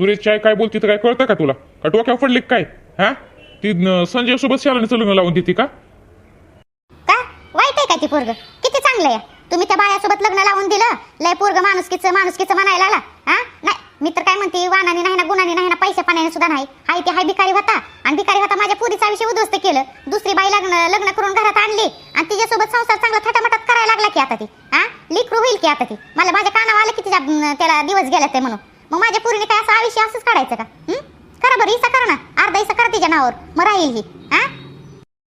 सुरेशची आई काय बोलती तर काय कळतं का तुला? का डोक्यावर पडली काय? हा? ती संजय सोबत शालानीचं लग्न लावून देते का? का? वाईट आहे का ती पोरग? किती चांगलं आहे. तुम्ही त्या बाळ्यासोबत लग्न लावून दिलं लय पोरग माणुसकीचं माणुसकीचं म्हणायला आला. हा? नाही मी तर काय म्हणते वानाने नाही ना गुणाने नाही ना पैसे पाण्याने सुद्धा नाही. हाय ते हाय भिकारी होता. आणि भिकारी होता माझ्या पुरीचा विषय उद्ध्वस्त केलं. दुसरी बाई लग्न लग्न करून घरात आणली. आणि तिच्यासोबत संसार चांगला थटामटात करायला लागला की आता ती. हा? लिकरू होईल की आता ती. मला माझ्या कानावर आलं की तिच्या त्याला दिवस गेला ते म्हणून. मग माझ्या पुरीने काय असं आयुष्य असंच काढायचं का? करा बरं इसा करा ना. अर्धा इसा करा तिच्या नावावर. मग राहील ही. हा?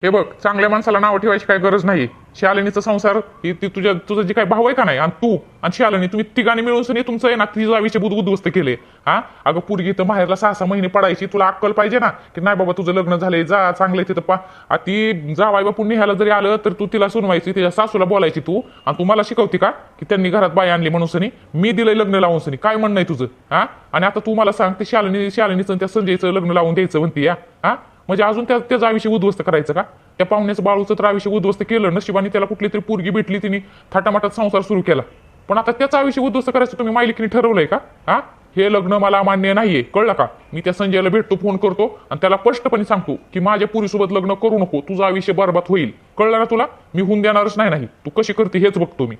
हे बघ चांगल्या माणसाला नाव ठेवायची काय गरज नाही. शालिनीचा संसार ही ती तुझ्या तुझं जे काय भाव आहे का नाही आणि तू आणि शालिनी तुम्ही तिघांनी मिळून सनी तुमचं आहे ना तिचा विषय बुध उद्ध्वस्त केले हा? अगं पुरगी तर बाहेरला सहा सहा महिने पडायची तुला अक्कल पाहिजे ना की नाही बाबा तुझं लग्न झालंय जा चांगलं तिथं पा. ती ती जावाई बापून निघायला जरी आलं तर तू तिला सुनवायची तिच्या सासूला बोलायची तू. आणि तू मला शिकवती का की त्यांनी घरात बाई आणली म्हणून सनी मी दिलंय लग्न लावून सनी. काय म्हणणं आहे तुझं? हा? आणि आता तू मला सांग ते शालिनी शालिनीचं त्या संजयचं लग्न लावून द्यायचं म्हणती या. हा? म्हणजे अजून त्या त्याचं आयुष्य उद्ध्वस्त करायचं का? त्या पाहुण्याचं बाळूचं तर आयुष्य उद्ध्वस्त केलं नशिबाने त्याला कुठली तरी पोरगी भेटली तिने थाटामाटात संसार सुरू केला. पण आता त्याचा आयुष्य उद्ध्वस्त करायचं तुम्ही मालिकीने ठरवलंय का? हा? हे लग्न मला मान्य नाहीये कळलं का? मी त्या संजयला भेटतो फोन करतो आणि त्याला स्पष्टपणे सांगतो की माझ्या पुरीसोबत लग्न करू नको तुझं आयुष्य बरबाद होईल. कळलं ना तुला? मी होऊन देणारच नाही नाही. तू कशी करते हेच बघतो मी.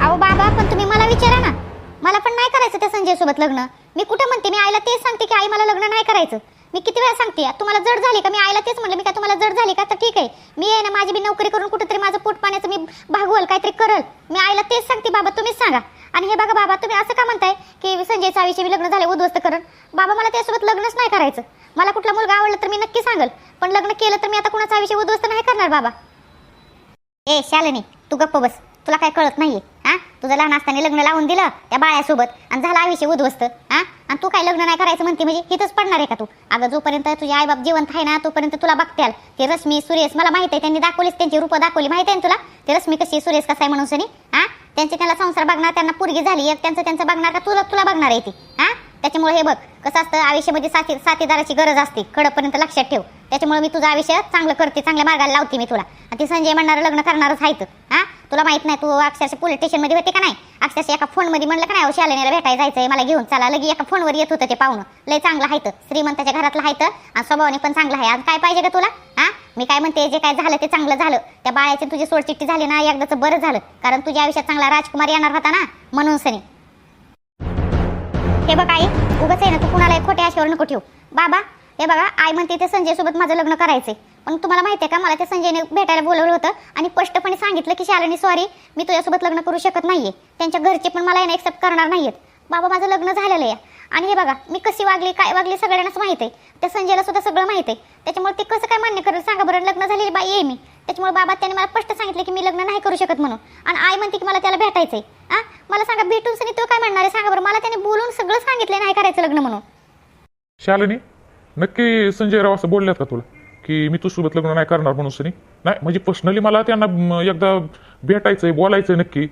अहो बाबा पण तुम्ही मला विचारा ना. मला पण नाही करायचं त्या संजय सोबत लग्न. मी कुठं म्हणते? मी आईला तेच सांगते की आई मला लग्न नाही करायचं. मी किती वेळा सांगते तुम्हाला जड झाली का? मी आईला तेच म्हणलं मी काय तुम्हाला जड झाली का? तर ठीक आहे. मी आहे ना माझी बी नोकरी करून कुठेतरी माझं पोट पाण्याचं मी भागवल काहीतरी करल. मी आईला तेच सांगते बाबा तुम्हीच सांगा. आणि हे बघा बाबा तुम्ही असं का म्हणताय की संजयचं विषयी मी लग्न झाले उद्ध्वस्त करण? बाबा मला त्यासोबत लग्नच नाही करायचं. मला कुठला मुलगा आवडला तर मी नक्की सांगल. पण लग्न केलं तर मी आता कुणाचा आयुष्य उद्ध्वस्त नाही करणार बाबा. ए शालिनी तू गप्प बस. तुला काय कळत नाहीये. हा? तुझं लहान असताना लग्न लावून दिलं त्या बाळ्यासोबत आणि झाला आयुष्य उद्ध्वस्त हा? आणि तू काय लग्न नाही करायचं म्हणते म्हणजे हिथंच पडणार आहे का तू? अगं जोपर्यंत तुझे आईबाप जिवंत आहे ना तोपर्यंत तुला बघत्याल. ते रश्मी सुरेश मला माहीत आहे त्यांनी दाखवलीच त्यांची रूप दाखवली माहिती आहे तुला? ते रश्मी कशी सुरेश कसा आहे म्हणून सनी? हा? त्यांचे त्याला संसार बघणार त्यांना पुरगी झाली एक त्यांचं त्यांचं बघणार का तुला तुला बघणार आहे ती? हा? त्याच्यामुळे हे बघ कसं असतं आयुष्यामध्ये साथी साथीदाराची गरज असते कडपर्यंत लक्षात ठेव. त्याच्यामुळे मी तुझं आयुष्य चांगलं करते चांगल्या मार्गाला लावते मी तुला. आणि ती संजय म्हणणार लग्न करणारच आहेत हा? तुला माहीत नाही तू अक्षरशः पोलीस स्टेशनमध्ये होते का नाही? अक्षरशः एका फोनमध्ये म्हणलं का नाही शालिनीला भेटायला जायचंय मला घेऊन चला. लगी एका फोनवर येत होतं ते पाहुणं. लय चांगलं आहे श्रीमंताच्या घरातलं आहे आणि स्वभावाने पण चांगलं आहे. आज काय पाहिजे का तुला? हा मी काय म्हणते जे काय झालं ते चांगलं झालं. त्या बाळ्याची तुझी सोडचिट्टी झाली ना एकदाच बरं झालं. कारण तुझ्या आयुष्यात चांगला राजकुमार येणार होता ना म्हणून सनी. हे बघ आई उगाच आहे ना तू कुणाला खोट्या आशेवर नको ठेवू. बाबा हे बघा आई म्हणते ते संजय सोबत माझं लग्न करायचंय. पण तुम्हाला माहिती आहे का मला त्या संजयने भेटायला बोलवलं होतं आणि स्पष्टपणे सांगितलं की शालिनी सॉरी मी तुझ्यासोबत लग्न करू शकत नाहीये. त्यांच्या घरचे पण मला एक्सेप्ट करणार नाहीयेत. बाबा माझं लग्न झालेलं आहे. आणि हे बघा मी कशी वागली काय वागली सगळ्यांनाच माहीत आहे. त्या संजयला सुद्धा सगळं माहीत आहे. त्याच्यामुळे ते कसं काय मान्य करेल? सांगा बरं लग्न झालेली बाई आहे मी. त्याच्यामुळे बाबा त्याने मला स्पष्ट सांगितलं की मी लग्न नाही करू शकत म्हणून. आणि आई म्हणते की मला त्याला भेटायचंय. आ? मला सांगा भेटून सनी तो काय म्हणणार आहे? सांगा बरं मला त्याने बोलून सगळं सांगितलं नाही करायचं लग्न म्हणून. शालिनी नक्की संजय राव असं बोलल्यात का तुला? की मी तुझ्यासोबत लग्न नाही करणार म्हणून सनी. नाही म्हणजे पर्सनली मला त्यांना एकदा भेटायचंय बोलायचंय नक्की.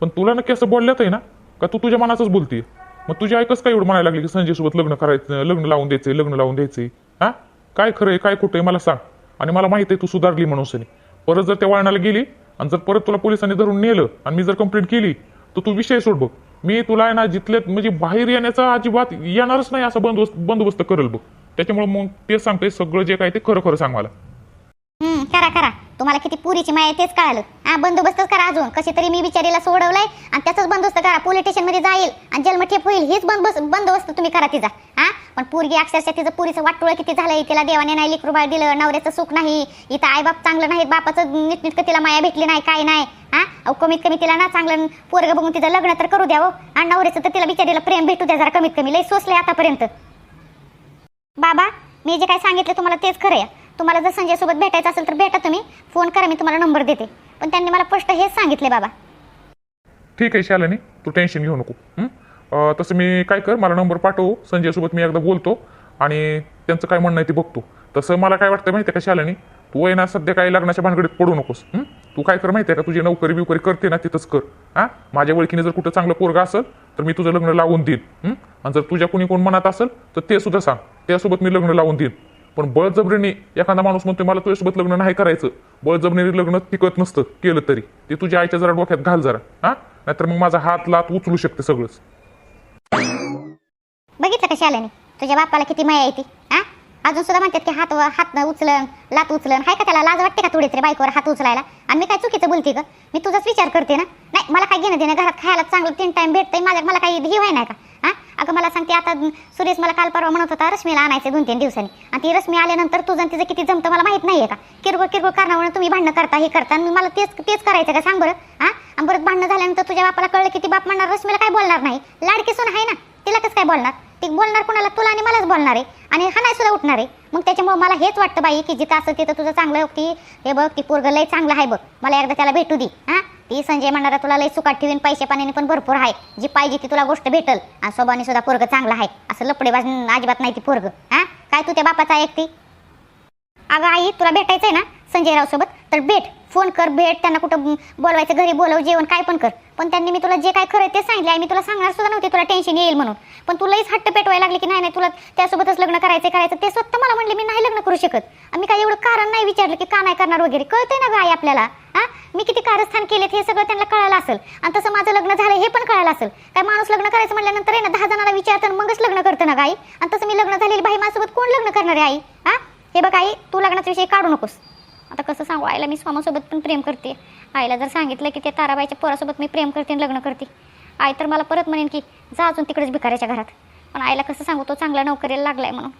पण तुला नक्की असं बोलल्यात आहे ना का तू तुझ्या मनातच बोलतीय? मग तुझी ऐकच काय एवढं म्हणायला लागली की संजय सोबत लग्न करायचं लग्न लावून द्यायचंय लग्न लावून द्यायचंय? हा? काय खरं आहे काय खोटं आहे मला सांग. आणि मला माहिती आहे तू सुधारली म्हणून सनी. परत जर त्या वळणाला गेली आणि जर परत तुला पोलिसांनी धरून नेलं आणि मी जर कंप्लेंट केली तर तू विषय सोड बघ. मी तुला आहे ना जिथले म्हणजे बाहेर येण्याचा अजिबात येणारच नाही असा बंदोबस्त बंदोबस्त करेल बघ. त्याच्यामुळे मग ते सांगतोय सगळं जे काय ते खरं खरं सांग मला. हम्म करा करा. तुम्हाला किती पुरीची माया आहे तेच कळालं. हा बंदोबस्तच करा अजून. कशी तरी मी बिचारीला सोडवलंय आणि त्याचाच बंदोबस्त करा. पोलीस स्टेशनमध्ये जाईल आणि जन्मठेप होईल. हेच बंदोबस्त बंदोबस्त तुम्ही करा तिचा. हा? पण पोरगी अक्षरशः तिचं पुरीचं वाटोळ किती झालंय तिला देवाने नाही लिकरूबाळ दिलं नवऱ्याचं सुख नाही इथं आईबाप चांगलं नाही बापाचं नीटनीटकं तिला माया भेटली नाही काय नाही. हा? अहो कमीत कमी तिला ना चांगलं पोरग बघून तिचं लग्न तर करू द्यावं हो. आणि नवऱ्याचं तर तिला बिचारीला प्रेम भेटू द्या जरा कमीत कमी. लय सोसलंय आतापर्यंत. बाबा मी जे काय सांगितलं तुम्हाला तेच खरं आहे. तुम्हाला जर संजयसोबत भेटायचं असेल तर भेटा तुम्ही. फोन करा मी तुम्हाला नंबर देते. पण त्यांनी मला स्पष्ट हेच सांगितले बाबा. ठीक आहे शालिनी तू टेन्शन घेऊ नको. हं? अं, तसं मी काय कर मला नंबर पाठवू. संजयसोबत मी एकदा बोलतो आणि त्यांचं काय म्हणणं आहे ते बघतो. तसं मला काय वाटतं माहिती आहे का शालिनी तू आहे ना सध्या काही लग्नाच्या भानगडीत पडू नकोस. हं? तू काय कर माहिती आहे का तुझी नोकरी बिवकरी करते ना तिथंच कर. हां? माझ्या ओळखीने जर कुठं चांगलं पोरगा असेल तर मी तुझं लग्न लावून देईन. हं? आणि जर तुझ्या कुणी कोण मनात असेल तर ते सुद्धा सांग. त्यासोबत मी लग्न लावून देईन. पण बळजबरीने एखादा माणूस म्हणतोय मला तुझ्यासोबत लग्न नाही करायचं. बळजबरीने लग्न टिकत नसतं केलं तरी. ते तुझ्या आईच्या जरा डोक्यात घाल जरा हा? नाहीतर मग माझा हात लात उचलू शकते सगळंच. बघितलं कशी आलं नाही तुझ्या बापाला किती माया येते हा? अजून सुद्धा म्हणतात की हात हात उचलन लात उचलन. हाय का त्याला? लाज वाटते का थोडी तरी बायकोवर हात उचलायला? आणि मी काय चुकीचं बोलते का मी तुझाच विचार करते ना? नाही मला काय घेणं देणं घरात खायला चांगलं तीन टाइम भेटतंय माझ्या मला काही हे व्हाय नाही का? अगं मला सांगते आता सुरेश मला काल परवा म्हणत होता रश्मीला आणायचं दोन तीन दिवसांनी. आणि ती रश्मी आल्यानंतर तुझं आणि तिचं किती जमतं मला माहीत नाही आहे का? किरकोळ किरकोळ कारणामुळे तुम्ही भांडणं करता हे करता आणि मला तेच तेच करायचं का? सांग बरं हां? आणि परत भांडणं झाल्यानंतर तुझ्या बापाला कळलं की ती बाप म्हणणार रश्मीला काय बोलणार नाही? लाडकी सून आहे ना? तिला कसं काय बोलणार? ती बोलणार कोणाला? तुला आणि मलाच बोलणार आहे. आणि हा नाही सुद्धा उठणार आहे. मग त्याच्यामुळे मला हेच वाटतं बाई की जिथं असं तिथं तुझं चांगलं की हे बघ ती पोरगं लय चांगलं आहे बघ. मला एकदा त्याला भेटू दे हां? ती संजय म्हणणारा तुला लई सुखात ठेवीन पैसे पाण्याने पण भरपूर आहे. जी पाहिजे ती तुला गोष्ट भेटल. आणि स्वभावाने सुद्धा पोरग चांगला आहे. असं लपडेबाज अजिबात नाही ती पोरग. हा? काय तू त्या बापाचा ऐकते अगं आई तुला भेटायचंय ना संजयराव सोबत? तर भेट. फोन कर भेट. त्यांना कुठं बोलवायचं घरी बोलव जेवण काय पण कर. पण त्यांनी मी तुला जे काय खरं ते सांगितलं आहे मी तुला सांगणार सुद्धा नव्हते. तुला टेन्शन येईल म्हणून. पण तुलाच हट्ट पेटवायला लागले की नाही नाही तुला त्यासोबतच लग्न करायचं करायचं ते स्वतः मला म्हणले मी नाही लग्न करू शकत. मी काय एवढं कारण नाही विचारलं की का नाही करणार वगैरे. कळतंय ना गं आई आपल्याला? हा? मी किती कारस्थान केलेत हे सगळं त्यांना कळालं असेल. आणि तसं माझं लग्न झालं हे पण कळालं असेल. काय माणूस लग्न करायचं म्हटल्यानंतर आहे ना दहा जणांना विचारतं मगच लग्न करतं ना गाई? आणि तसं मी लग्न झालेली बाई माझ्यासोबत कोण लग्न करणार आहे आई? हा? हे बघ आई तू लग्नाचा विषय काढू नकोस. आता कसं सांगू आईला मी स्वामासोबत पण प्रेम करते. आईला जर सांगितलं की ते ताराबाईच्या पोरासोबत मी प्रेम करते आणि लग्न करते. आई तर मला परत म्हणेन की जा अजून तिकडेच भिकाऱ्याच्या घरात. पण आईला कसं सांगू तो चांगला नोकरीला लागलाय म्हणून.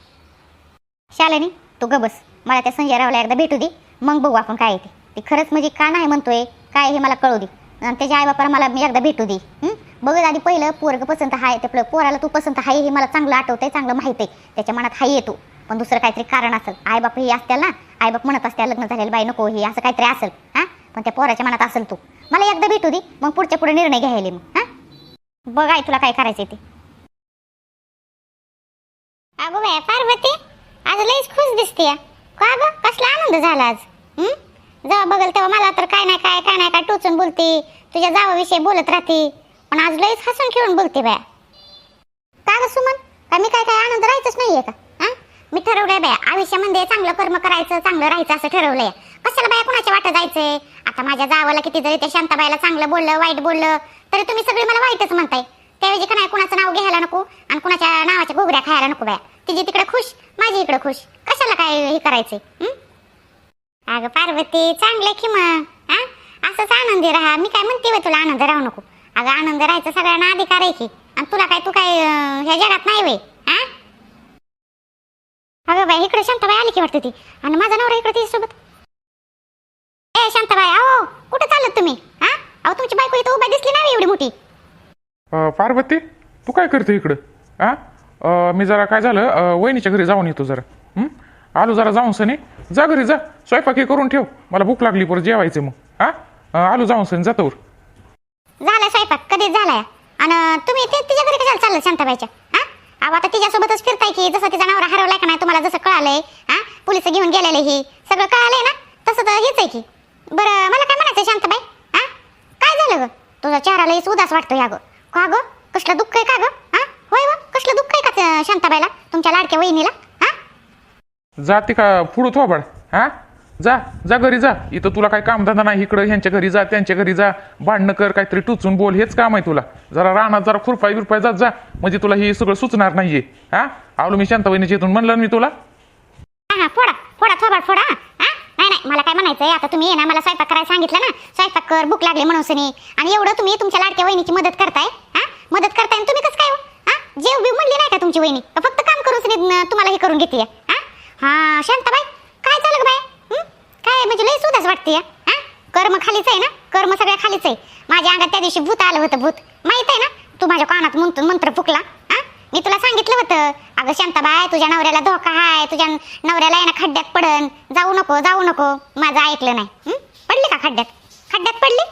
शालेनी तू ग बस. मला त्या संजय रावला एकदा भेटू दे. मग बघू आपण काय येते ते खरंच म्हणजे का नाही म्हणतोय? काय हे मला कळू दे. आणि त्याच्या आईबापाला मला मी एकदा भेटू दे बघत बघ आधी पहिलं पोरग पसंत आहे ते पोराला तू पसंत आहे हे मला चांगलं आठवतंय चांगलं माहीत आहे त्याच्या मनात हाय येतो पण दुसरं काहीतरी कारण असेल. आईबाप हे असतील ना आईबाप म्हणत असते लग्न झालेलं बाई नको हे असं काहीतरी असेल हां? पण त्या पोराच्या मनात असेल तू. मला एकदा भेटू दे मग पुढच्या पुढे निर्णय घ्यायला मग हां? बघ आई तुला काय करायचं ते. अगो बाय पार्वती आज लईच खुश दिसते का ग? कसला आनंद झाला आज जेव्हा बघल तेव्हा मला तर काय नाही काय काय नाही काय टोचून बोलती. तुझ्या जावाविषयी बोलत राहते. पण आज लईच हसून खेळून बोलते बाया. का ग सुमन? का मी काय काय आनंद राहायचंच नाहीये का? हा? मी ठरवलंय बाया आयुष्यामध्ये चांगलं कर्म करायचं चांगलं राहायचं असं ठरवलंय. कशाला बाया कुणाच्या वाटत जायचंय? आता माझ्या जावाला किती जरी त्या शांताबाईला चांगलं बोललं वाईट बोललं तरी तुम्ही सगळे मला वाईटच म्हणताय. त्याऐवजी का नाही कुणाचं नाव घ्यायला नको आणि कुणाच्या नावाच्या गोगऱ्या खायला नको बाया. तिची तिकडे खुश माझी इकडे खुश. कशाला काय हे करायचंय? अगं पार्वती चांगलं की मग? हा असंच आनंदी राहा. मी काय म्हणते बा तुला आनंद राहू नको. अगं आनंद राहायचा सगळ्यांना अधिकार आहे की. आणि तुला काय तू काय अं, ह्या जगात नाही वे हा अगं बाई इकडे शांताबाई आली की वाटतं ती. आणि माझा नवरा इकडे तिच्यासोबत ए शांताबाई अहो कुठे चालत तुम्ही? हा अहो तुमची बायको इथं उभा दिसली नाही एवढी मोठी. अं, पार्वती तू काय करते इकडं? हा मी जरा काय झालं अं, वहिनीच्या घरी जाऊन येतो जरा. आलो जरा जाऊन सने. जा घरी जा. स्वयंपाक हे करून ठेव. मला भूक लागली परत जेवायचं मग. हा? आलो जाऊन सनी जातो झाला स्वयंपाक. कधीच झालाय आणि तुम्ही तिच्या घरी कशाला चाललं शांताबाईच्या? हा? अहो आता तिच्यासोबतच फिरताय की जसं तिचा नवरा हरवलाय का नाही तुम्हाला जसं कळालंय हा? पोलीस घेऊन गेलेले हे. सगळं कळालंय ना? तसं तर हेच आहे की. बरं मला काय म्हणायचं शांताबाई? हा? काय झालं ग? तुझा चेहरा लईच उदास वाटतोय अगं. का ग? कसलं दुःख आहे का ग? हा? होय व कसलं दुःख आहे का शांताबाईला तुमच्या लाडक्या वहिनीला? जा ते का पुढं थोबाड हा? जा जा घरी जा. इथं तुला काय कामधंदा नाही इकडं ह्यांच्या घरी जा त्यांच्या घरी जा. भांडणं कर काहीतरी टुचून बोल हेच काम आहे तुला. जरा रानात जरा खुरपाय बिरपाय जात जा. म्हणजे तुला हे सगळं सुचणार नाहीये हा? आलो मी शांताबाईने इथून म्हणलं ना मी तुला. हा हा फोडा फोडा थोबाड फोडा हा? हा? नाही नाही मला काय म्हणायचंय आता तुम्ही ये ना मला स्वयंपाक करायला सांगितलं ना. स्वयंपाक कर भूक लागली म्हणून सनी. आणि एवढं तुम्ही तुमच्या लाडक्या वहिनीची मदत करताय हा? मदत करताय आणि तुम्ही कसं काय हो? हा? जेव बिव म्हणली नाही का तुमची वहिनी? का फक्त काम करून सनी तुम्हाला हे करून घेते शांताबाई काय झालं ग बाय काय म्हणजे लई सुद्धाच वाटते हा? कर्म खालीच आहे ना? कर्म सगळ्या खालीच आहे. माझ्या अंगात त्या दिवशी भूत आलं होतं भूत. माहीत आहे ना? तू माझ्या कानात म्हणतो मंत्र फुकला. हा? मी तुला सांगितलं होतं. अगं शांताबाई तुझ्या नवऱ्याला धोका आहे तुझ्या नवऱ्याला आहे ना खड्ड्यात पडन. जाऊ नको जाऊ नको. माझं ऐकलं नाही. पडली का खड्ड्यात? खड्ड्यात पडली?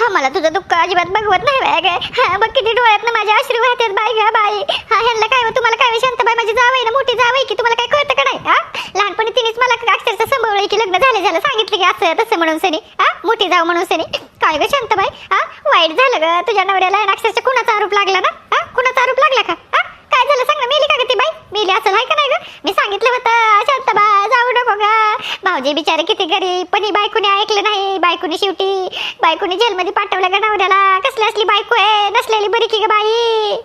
हा मला तुझं दुःख अजिबात बघवत नाही बाय काय हा बघ किती डोळ्यात ना माझ्या अश्रू वाहतात बाय गा बाई. हा ह्यांना काय हो, तुम्हाला काय हो, शांत बाय माझी जावई ना मोठी जावई की तुम्हाला काय कळतं का नाही? हा? लहानपणी तिनेच मला अक्षरशः संभवलं की लग्न झाले झालं सांगितलं की असं तसं म्हणून सनी. हा मोठी जाऊ म्हणून सनी. काय ग शांताबाई? हा वाईट झालं ग तुझ्या नवऱ्याला अक्षरशः कुणाचा आरोप लागला ना? हा कुणाचा आरोप लागला का? हा काय झालं? सांग ना मेली का ग ती बाई? मेली असं नाही भाऊजी बिचारे किती गरीब पण ही बायकोने ऐकलं नाही. बायकोने शेवटी बायकोने जेलमध्ये पाठवलं गणावऱ्याला कसली असली बायको आहे? नसलेली बरी की ग बाई?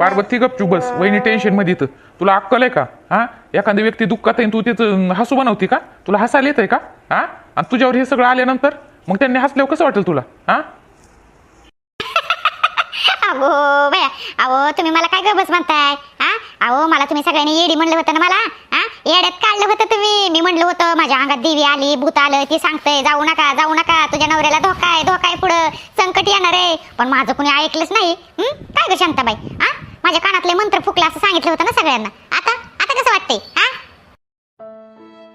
पार्वती गपचू बस. वहिनी टेन्शनमध्ये तुला अक्कल आहे का? हा? एखादी व्यक्ती दुःखात आहे तू त्याचं हसू बनवती का? तुला हसायला येत आहे का? हा? आणि तुझ्यावर हे सगळं आल्यानंतर मग त्यांनी हसल्यावर कसं वाटेल तुला? हा? अहो अहो तुम्ही मला काय गबस म्हणताय? हा? अहो मला तुम्ही सगळ्यांनी येडी म्हणलं होतं ना मला. येड्यात काढलं होतं तुम्ही. मी म्हणलं होतं माझ्या अंगात देवी आली भूत आलं ती सांगतंय जाऊ नका जाऊ नका तुझ्या नवऱ्याला धोका आहे धोका आहे पुढं संकट येणार आहे. पण माझं कुणी ऐकलंच नाही. काय ग शांताबाई? हा माझ्या कानातले मंत्र फुकले असं सांगितलं होतं ना सगळ्यांना. आता? आता कसं वाटतंय? हा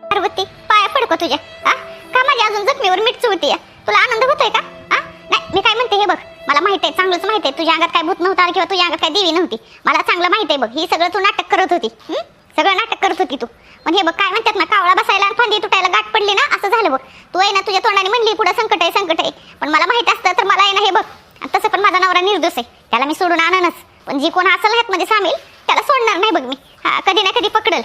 पार्वती पाया पडको तुझ्या. हा का माझ्या अजून जखमीवर मीठ चुळतीय तुला आनंद होतोय का? हा नाही मी काय म्हणते हे बघ. मला माहिती आहे चांगलंच माहिती आहे. तुझ्या अंगात काय भूत नव्हता किंवा तुझ्या अंगात काय देवी नव्हती. मला चांगलं माहिती आहे बघ. ही सगळं तू नाटक करत होती. सगळं नाटक करत होती तू. पण हे बघ काय म्हणतात ना कावळा बसायला आणि फांदी तुटायला गाठ पडली ना असं झालं बघ. तू आहे ना तुझ्या तोंडाने म्हणली पुढे संकट आहे संकट आहे. पण मला माहीत असतं तर मला आहे ना हे बघ. आणि तसं पण माझा नवरा निर्दोष आहे. त्याला मी सोडून आणनच पण जी कोण असेल ह्यातमध्ये सामील त्याला सोडणार नाही बघ मी. हा कधी ना कधी पकडल.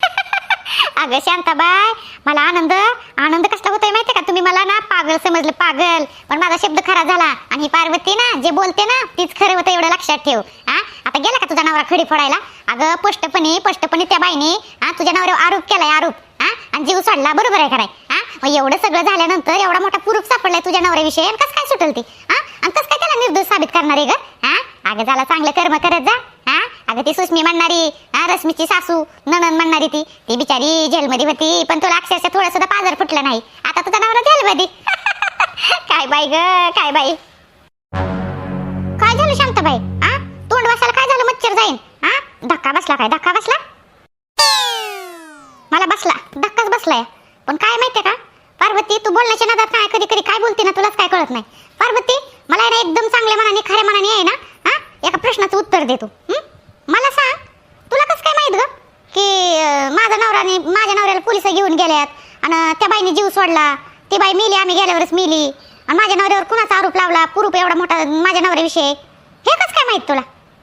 अगं शांताबाय मला आनंद. आनंद कसला होतोय माहितीये का? तुम्ही मला ना पागल समजलं पागल. पण माझा शब्द खरा झाला. आणि पार्वती ना जे बोलते ना तीच खरं होतं एवढं लक्षात ठेव. हा? आता गेला का तुझा नवरा खडी फोडायला? अगं स्पष्टपणे स्पष्टपणे त्या बाईने हा तुझ्या नवऱ्यावर आरोप केलाय आरोप. हा? आणि जीव सोडला बरोबर आहे कराय हा? मग एवढं सगळं झाल्यानंतर एवढा मोठा प्रूफ सापडलाय तुझ्या नवऱ्याविषयी आणि कसं काय सुटल ती? हा? आणि कसं काय त्याला निर्दोष साबित करणार आहे ग? हा? अगं झाला चांगलं कर्म करत जा. हा? अगं ती सुष्मी म्हणणारी हा रश्मीची सासू नणन म्हणणारी ती. ती बिचारी जेलमध्ये होती पण तुला अक्षरशः थोडा सुद्धा पाजर फुटला नाही. आता तुझा नवरा जेलमध्ये. काय बाई ग काय बाई? काय झालं शांताबाई? बसायला काय झालं? मच्छर जाईन. हा? धक्का बसला काय? धक्का बसला? मला बसला. धक्काच बसलाय. पण काय माहितीये का? पार्वती तू बोलण्याच्या नादात काय कधी कधी काय बोलते ना तुलाच काय कळत नाही. पार्वती मला ना एकदम चांगल्या मनाने खऱ्या मनाने आहे ना हा? एका प्रश्नाचं उत्तर दे तू. मला सांग तुला कसं काय माहीत ग? की माझा नवराने माझ्या नवऱ्याला पोलीस घेऊन गेल्यात आणि त्या बाईने जीव सोडला. ती बाई मिली आम्ही गेल्यावरच मिली. आणि माझ्या नवऱ्यावर कुणाचा आरोप लावला? पुरूप एवढा मोठा माझ्या नवऱ्याविषयी. हे कसं काय माहीत तुला?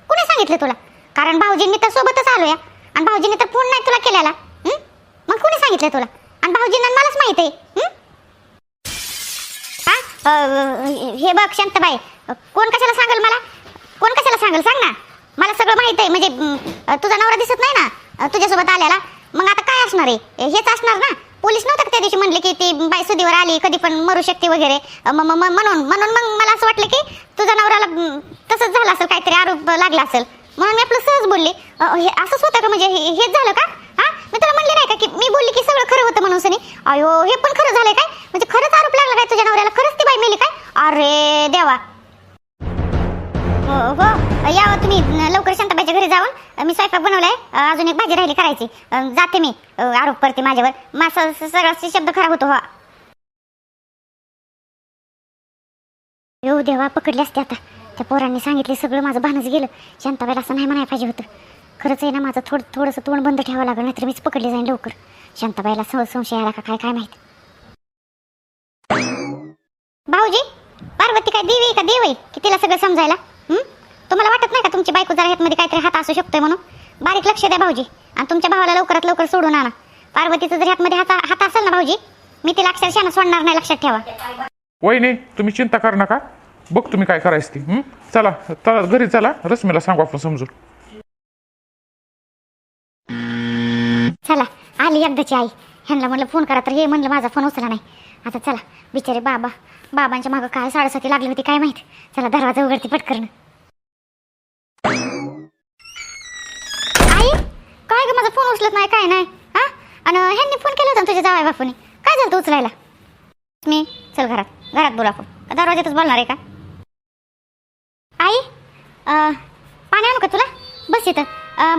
कुणी सांगितलं तुला? कारण भाऊजींनी तर सोबतच आलोय. आणि भाऊजींनी तर फोन नाही तुला केलेला. मग कुणी सांगितलं तुला? आणि भाऊजींना मलाच माहीत आहे. हा? हे? बघ शांतबाई कोण कशाला सांगेल मला? कोण कशाला सांगेल? सांग ना. मला सगळं माहीत आहे. म्हणजे तुझा नवरा दिसत नाही ना? तुझ्यासोबत आलेला मग आता काय असणार आहे? हेच असणार ना? पोलीस नव्हतं त्या दिवशी म्हणले की ती बाई सुदीवर आली कधी पण मरू शकते वगैरे? म्हणून म्हणून मग मला असं वाटलं की तुझा नवऱ्याला तसंच झालं असेल काहीतरी आरोप लागला असेल. म्हणून मी आपलं सहज बोलले. हे असंच होतं का म्हणजे हे- हेच झालं का? हा? मी तुला म्हणले नाही का की मी बोलली की सगळं खरं होतं म्हणून सनी. अयो हे पण खरं झालंय काय? म्हणजे खरंच आरोप लागला काय तुझ्या नवऱ्याला? खरंच ती बाई मेली काय? अरे देवा. हो. हो यावं तुम्ही. लवकर शांताबाईच्या घरी जाऊन मी स्वयंपाक बनवलाय. अजून एक भाजी राहिली करायची. जाते मी. आरोप करते माझ्यावर. माझा सगळा शब्द खराब होतो हो. हा. येऊ देवा पकडले असते आता. त्या पोरांनी सांगितले सगळं माझं भानच गेलं. शांताबाईला असं नाही म्हणायला पाहिजे होतं. खरंच आहे ना माझं थोडं थोडंसं तोंड बंद ठेवावं लागलं नाहीतर मीच पकडले जाईन लवकर. शांताबाईला स- संशय आला का काय काय माहीत? भाऊजी पार्वती काय देवी आहे का? देव आहे की तिला सगळं समजायला? हं? तुम्हाला वाटत नाही का तुमची बायको जरा ह्यातमध्ये काहीतरी हात असू शकतोय म्हणून? बारीक लक्ष द्या भाऊजी आणि तुमच्या भावाला लवकरात लवकर सोडून आणा. पार्वतीचं जर ह्यातमध्ये हात हात असेल ना भाऊजी मी तिला अक्षरशः सोडणार नाही लक्षात ठेवा. वहिनी तुम्ही चिंता कर नका. बघ तुम्ही काय करायचं ती हं? चला चला घरी चला. रश्मीला सांगू आपण समजून. चला आली एकदाची आई. ह्यांना म्हणलं फोन करा तर हे म्हणलं माझा फोन उचला नाही. आता चला बिचारे बाबा बाबांच्या मागं काय साडेसाती लागली होती काय माहीत? चला दरवाजा उघडते पटकन. आई काय ग माझा फोन उचलत नाही काय नाही? हा? आणि ह्यांनी फोन केला होता ना तुझ्या जावाय बापूने? काय झालं होतं उचलायला? मी चल घरात. घरात बोला आपण. का दरवाजातच बोलणार आहे का? आई पाणी आणू का तुला? बस येतं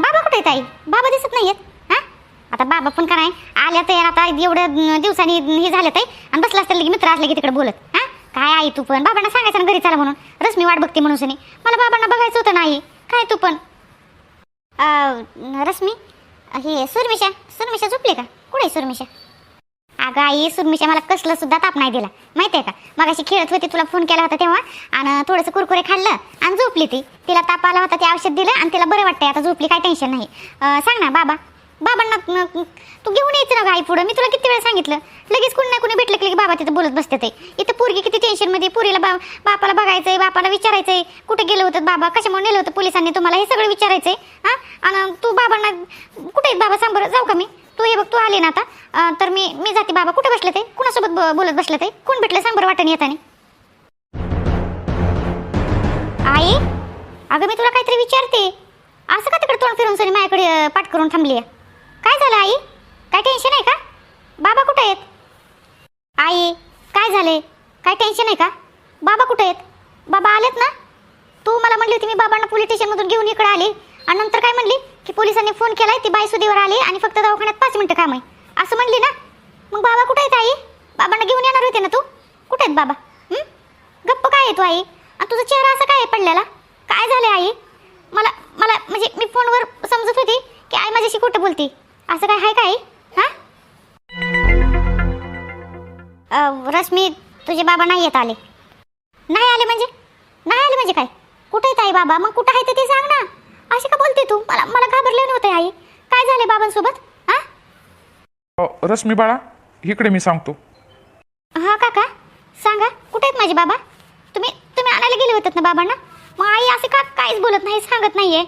बाबा कुठे येत आई? बाबा दिसत नाही आहेत हा? आता बाबा पण काय नाही आल्या तर आता एवढ्या दिवसांनी हे झालं ते आणि बसला असतं की मित्र असले की तिकडे बोलत. हा? काय आई तू पण? बाबांना सांगायचं ना घरी चला म्हणून. रश्मी वाट बघते म्हणून सनी. मला बाबांना बघायचं होतं नाही काय तू पण? रश्मी? हे सुरमिशा. सुरमिशा झोपली का? कुठे आहे सुरमिशा? अगं आई सुरमिशा मला कसलं सुद्धा ताप नाही दिला. माहितीये का? मगाशी खेळत होती तुला फोन केला होता तेव्हा आणि थोडंसं कुरकुरे खाल्लं आणि झोपली ती. तिला ताप आला होता ते औषध दिलं आणि तिला बरं वाटतंय आता झोपली काय टेन्शन नाही. सांग ना बाबा. बाबांना तू घेऊन यायचं ना आई पुढं? मी तुला किती वेळ सांगितलं. लगेच कुणी ना कुणी भेटलं की बाबा तिथं बोलत बसते ते. इथं पोरगी किती टेन्शनमध्ये पुरीला पोरीला बा बापाला बघायचंय बापाला विचारायचंय कुठे गेलं होतं बाबा कशामुळे नेलं होतं पोलिसांनी तुम्हाला? हे सगळं विचारायचंय हा? आणि तू बाबांना कुठे बाबा? सांग बरं जाऊ का मी? तू हे बघ तू आली ना आता. अं, तर मी मी जाते बाबा. कुठे बसले ते? कुणासोबत ब- बोलत बसले ते? कोण भेटले? सांग बरं वाटण येताना. आई अगं मी तुला काहीतरी विचारते. असं का तिकडे तोंड फिरून सनी माझ्याकडे अं, पाठ करून थांबली आहे? काय झालं आई? काय टेन्शन आहे का? बाबा कुठे आहेत? आई काय झाले? काय टेन्शन आहे का? बाबा कुठे आहेत? बाबा आलेत ना? तू मला म्हणली होती मी बाबांना पोलीस स्टेशनमधून घेऊन इकडे आले. आणि नंतर काय म्हणली? की पोलिसांनी फोन केलाय ती बाई सुदीवर आली आणि फक्त दवाखान्यात पाच मिनिटं काम आहे. असं म्हणली ना? मग बाबा कुठे आहेत आई? बाबांना घेऊन येणार होते ना तू? कुठे आहेत बाबा? गप्प काय आहे तू आई? आणि तुझा चेहरा असा काय आहे पडलेला? काय झालं आई? मला मला म्हणजे मी फोनवर समजत होती की आई माझ्याशी कुठं बोलती. असं काय आहे काय हां? रश्मी तुझे बाबा नाही येत आले. नाही आले म्हणजे? नाही आले म्हणजे काय? कुठे आहेत आई बाबा? मग कुठं आहे ते ते सांग ना. अशी का बोलते तू? मला मला घाबरले नव्हते आई. काय झाले बाबांसोबत? हा? अ, रश्मी बाळा इकडे मी सांगतो. हा काका सांगा. कुठे आहेत माझे बाबा? तुम्ही तुम्ही आणायला गेले होतात ना बाबांना? मग आई असे का काहीच बोलत नाही सांगत नाहीये.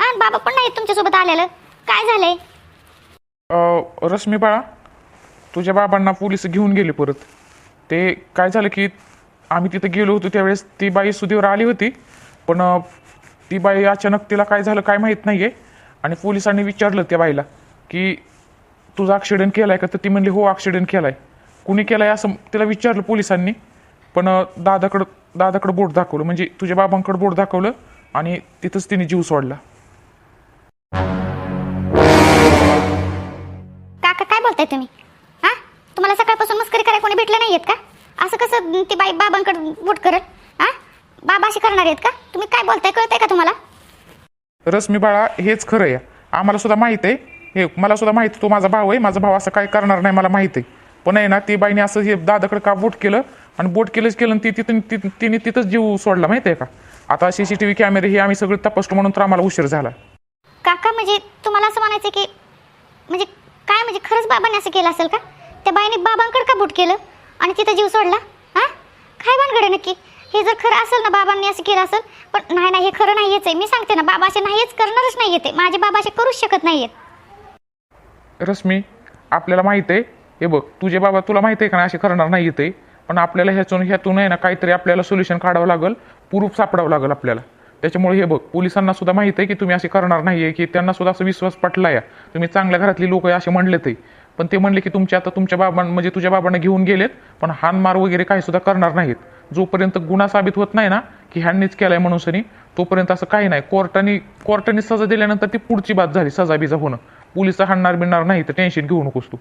आणि बाबा पण नाहीत तुमच्यासोबत आलेलं. काय झालंय अ, रश्मी बाळा तुझ्या बाबांना पोलीस घेऊन गेले परत. ते काय झालं की आम्ही तिथे गेलो होतो त्यावेळेस ती बाई सुदीवर आली होती. पण अ, ती बाई अचानक तिला काय झालं काय माहीत नाही आहे आणि पोलिसांनी विचारलं त्या बाईला की तुझा ॲक्सिडेंट केला आहे का? तर ती म्हणली हो ॲक्सिडेंट केला आहे कुणी केला आहे असं तिला विचारलं पोलिसांनी. पण दादाकडं दादाकडं बोट दाखवलं. म्हणजे तुझ्या बाबांकडं बोट दाखवलं आणि तिथंच तिने जीव सोडला. काका काय बोलताय तुम्ही? हा? तुम्हाला सकाळपासून मस्करी करायला कोणी भेटलं नाहीयेत का? असं कसं ती बाई बाबांकडे बोट करत हा? बाबा अशी करणार आहेत का? तुम्ही काय बोलताय कळतंय का तुम्हाला? रश्मी बाळा हेच खरं आहे. आम्हाला सुद्धा माहीत आहे. हे मला सुद्धा माहिती तो माझा भाऊ आहे. माझा भाऊ असं काय करणार नाही मला माहिती आहे. पण आहे ना ती बाईने असं हे दादाकडे का बोट केलं? आणि बोट केलंच केलं आणि ती तिथून ति- तिने तिथंच जीव सोडला माहिती आहे का? आता सी सी टी व्ही कॅमेरे हे आम्ही सगळं तपासतो म्हणून तर आम्हाला उशीर झाला. काका म्हणजे तुम्हाला असं म्हणायचं की म्हणजे काय म्हणजे खरंच बाबांनी असं केलं असेल का? त्या बाईने बाबांकडे का बोट केलं? आणि तिथं जीव सोडला? हा? काय भानगड आहे नक्की? हे जर खरं असेल ना बाबांनी असं केलं असेल पण नाही नाही हे खरं नाहीच आहे. मी सांगते ना बाबा असे नाहीच करणारच नाही येते माझे बाबा असे करूच शकत नाही आहेत रश्मी आपल्याला माहीत आहे. हे बघ तुझे बाबा तुला माहीत आहे का नाही असे करणार नाही येते पण आपल्याला ह्यातून ह्यातून आहे ना काहीतरी आपल्याला सोल्युशन काढावं लागेल प्रूफ सापडावं लागेल आपल्याला. त्याच्यामुळे हे बघ पोलिसांना सुद्धा माहीत आहे की तुम्ही असे करणार नाही आहे की त्यांना सुद्धा असं विश्वास पटला या तुम्ही चांगल्या घरातली लोक असे म्हणले ते पण ते म्हणले की तुमच्या आता तुमच्या बाबां म्हणजे तुझ्या बाबांना घेऊन गेलेत पण हानमार वगैरे काही सुद्धा करणार नाहीत. जोपर्यंत गुन्हा साबित होत नाही ना की ह्यांनीच केलाय म्हणून सनी तोपर्यंत असं काही नाही. कोर्टाने कोर्टाने सजा दिल्यानंतर ती पुढची बात झाली सजा बिजा होणं. पोलीस हाणणार बिणणार नाही तर टेन्शन घेऊ नकोस तू.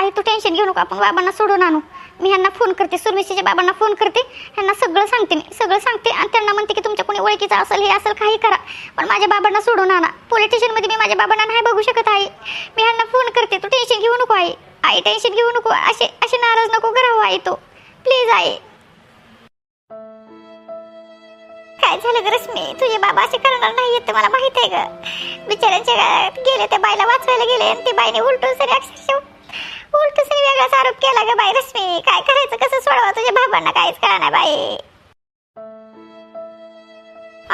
आई तू टेन्शन घेऊ नको आपण बाबांना सोडून आणू. मी ह्यांना फोन करते सुरमिशीच्या बाबांना फोन करते. ह्यांना सगळं सांगते मी सगळं सांगते आणि त्यांना म्हणते की तुमच्या कोणी ओळखीचं असेल हे असेल काही करा. पण माझ्या बाबांना सोडून आणा. पोलीस स्टेशनमध्ये मी माझ्या बाबांना नाही बघू शकत आहे मी ह्यांना फोन करते तू टेन्शन घेऊ नको आई. आई टेन्शन घेऊ नको. असे असे नाराज नको करावं हो, आई तो. प्लीज आई. काय झालं ग मी तुझे बाबा असे करणार नाही ते मला माहीत आहे ग. बिचाऱ्यांच्या गेले त्या बाईला वाचवायला गेले आणि ती बाईने उलटून सरी अक्षरशः उलटून वेगळाच आरोप केला ग बाई रश्मी. काय करायचं? कसं सोडवा तुझ्या बाबांना काहीच कळा बाई.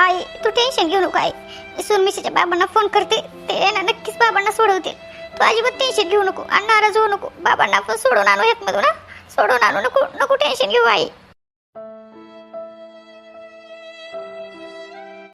आई तू टेन्शन घेऊ नको आई. मी सुरमिशीच्या बाबांना फोन करते. ते ना नक्कीच बाबांना सोडवतील. तू अजिबात टेन्शन घेऊ नको आणि नाराज होऊ नको. बाबांना आपण सोडून आणू ह्यातमधून मधून सोडून आणू नको. नको टेन्शन घेऊ आई.